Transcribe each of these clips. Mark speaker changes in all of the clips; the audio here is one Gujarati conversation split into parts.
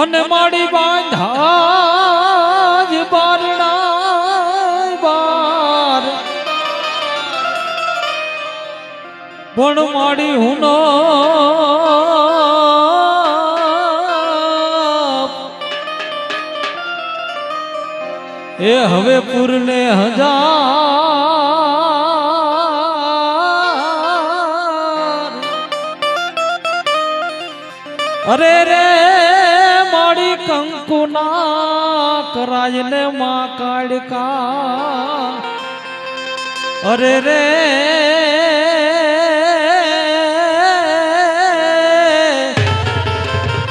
Speaker 1: અને માડી બાંધા જ બારણા બાર. પણ માડી હુનો એ હવે પૂરને હજાર કંકુના કરાજને માં કાળકા અરે રે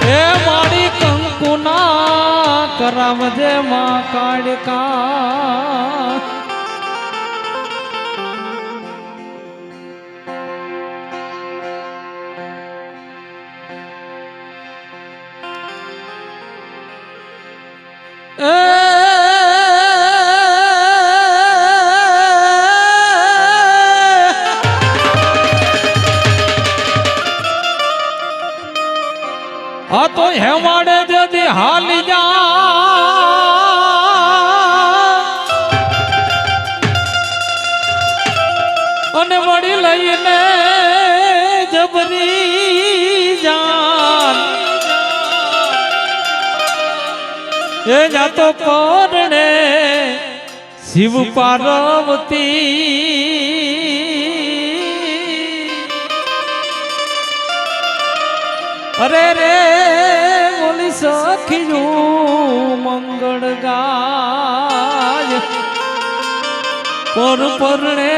Speaker 1: એ મારી કંકુના કરાવજે માં કાળકા આ તો હેવાડે જદી હાલી જા. અને વળી લઈને જબરી જાન. એ જાતો પરણે શિવ પાર્વતી અરે રે બોલી સખીયું મંગળ ગાય પર પરણે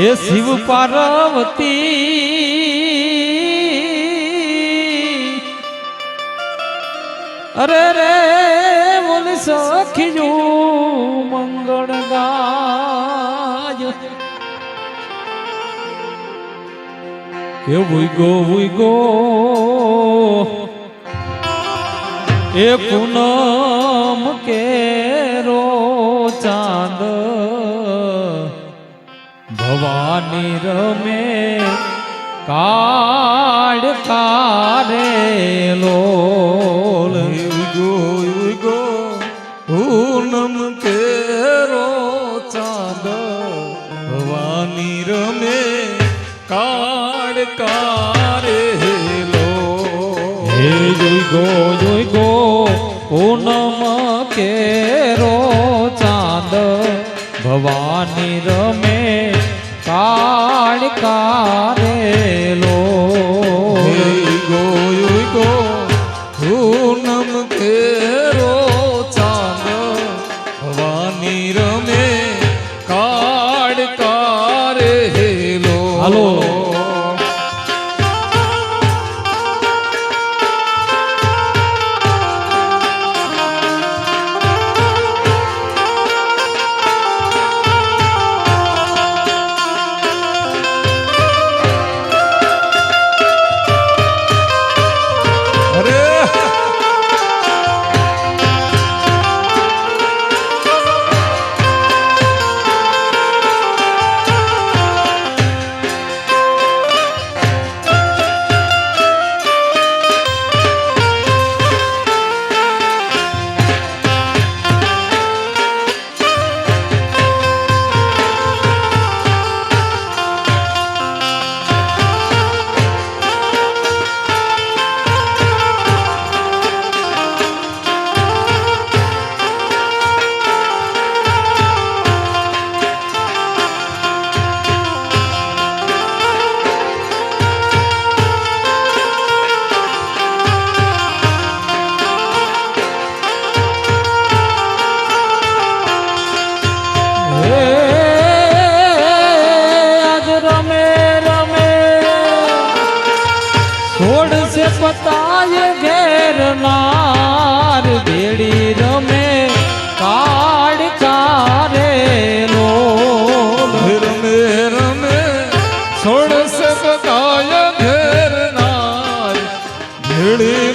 Speaker 1: એ શિવ પાર્વતી અરે રે બોલી સખીયું મંગળ ગાય કે ઉઈગો ઉઈગો. એ પૂનમ કેરો ચાંદ. ભવાની રમે કાળ કારેલો
Speaker 2: ગો ગો પૂનમ કેરો
Speaker 1: જોઈગો જોઈગો પૂનમ કેરો ચાંદ. ભવાની રમે કાળ કારેલો
Speaker 2: ઉગો ઉગો પૂનમ કેરો ચાંદ. ભવાની રમે
Speaker 1: પતાય ઘેર નાર ભેડી રમે કાળ કારેલો
Speaker 2: રમે રમે છોડશે પતાય ઘેર નાર. ભેળી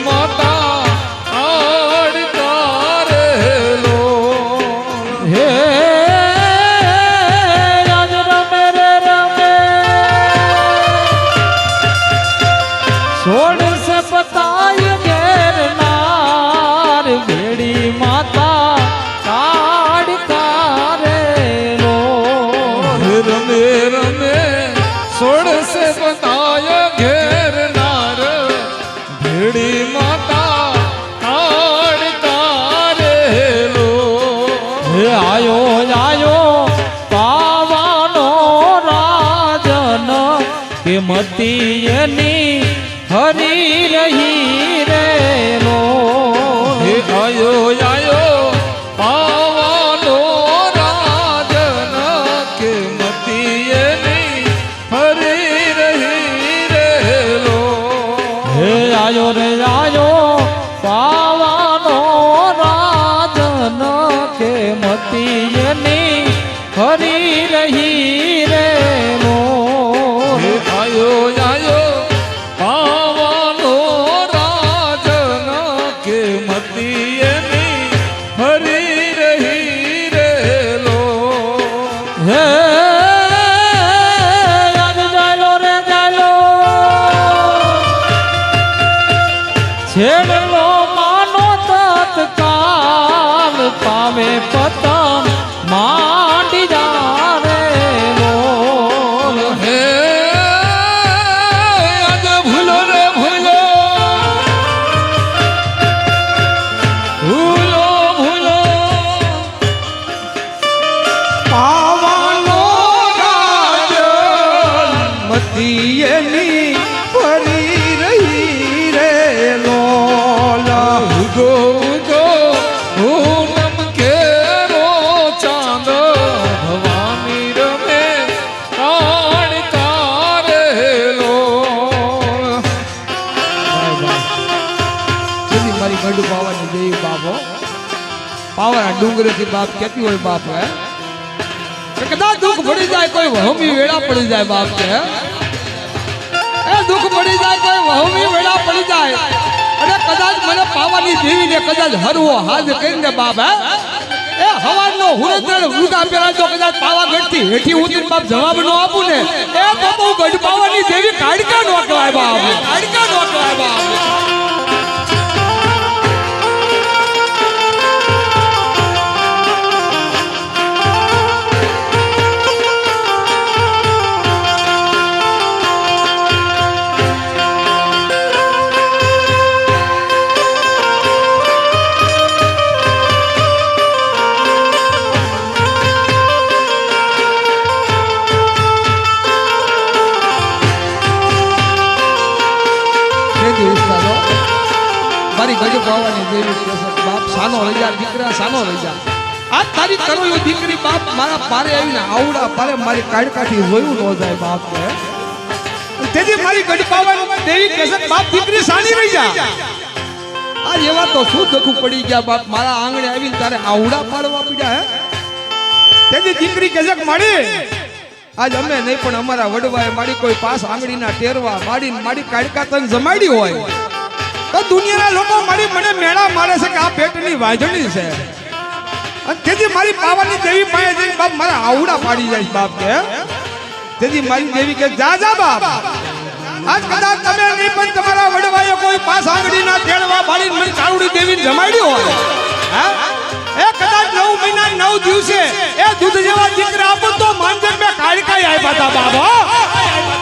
Speaker 2: ભેડી માતા કાઢતા
Speaker 1: રે લો રમે રમે સોળસે બતાય ઘેર નાર. ભેડી માતા કાઢતા રે લો
Speaker 2: હે આયો આયો પાવાનો રાજન. કે
Speaker 1: મતી એની હરી રહી
Speaker 2: હે આયો
Speaker 1: રે
Speaker 3: રાજન મતીએની ફરી રહી રે જેની મારી ગઢ પાવાની દેવી બાપો પાવાના ડુંગરેથી બાપ કેતી હોય બાપ, હે? કદાચ દુઃખ પડી જાય, કોઈ વહમી વેળા પડી જાય બાપ કે એ દુઃખ પડી જાય કોઈ વહુમી વેળા પડી જાય. અને કદાચ મને પાવાની દેવીને કદાચ હરવો હાથ કરીને બાપ, હે? એ હવાનો હુરતર ઉગા પેલા તો કદાચ પાવાગઢથી હેઠી ઉતરીને બાપ જવાબ નો આપું ને, એ તો બહુ ગઢ પાવાની દેવી કાઢકા નો કહેવાય બાપ કાઢકા નો કહેવાય બાપ. કેદી ઉઠતા મારી ગજબ આવવાની દેવી બાપ સાનો લઈ દીકરા સાનો લઈ આ તારી કરો દીકરી બાપ મારા પારે આવીને આવડા પારે મારી કાઢકાઠી જોયું ન જાય બાપ ને તેથી મારી ગઢપાવાની દેવી કેસર બાપ દીકરી સાની રહી જા. આ એવા તો શું દખું પડી ગયા બાપ. મારા આંગણે આવીને તારે આવડા પાડવા પડ્યા હે. તેથી દીકરી કેસક માડી આજ અમે નહીં, પણ અમારા વડવાએ મારી કોઈ પાસ આંગળીના ટેરવા માડી માડી કાડકા તન જમાડી હોય. તો દુનિયાના લોકો મારી મને મેળા મારે છે કે આ પેટની વાંજણી છે. અને તેથી મારી પાવાની દેવી પાસે જઈને બાપ મારા આવડા પાડી જાય બાપ કે તેથી મારી દેવી કે, જા જા, બાપ. આજ કદાચ તમે નહીં, પણ તમારા વડવાએ કોઈ પાસ આંગળીના ટેરવા માડી મને કાવડી દેવીને જમાડી હોય. હા? કદાચ નવ મહિના, નવ દિવસે એ દૂધ જેવા દીકરા આપો તો માંજર મેં કાળકાઈ આપ્યા હતા બાબા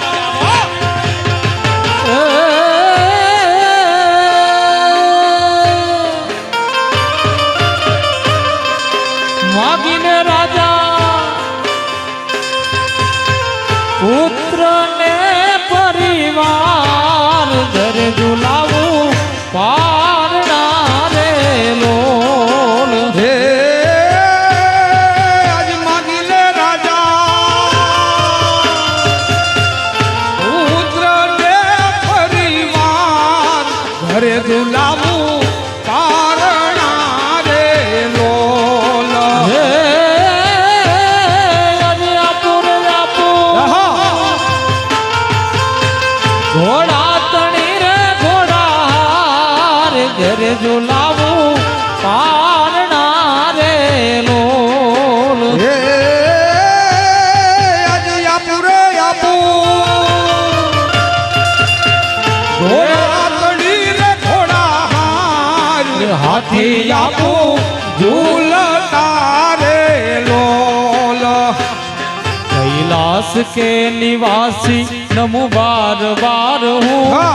Speaker 1: કે નિવાસી નમુ બાર બાર
Speaker 3: હું.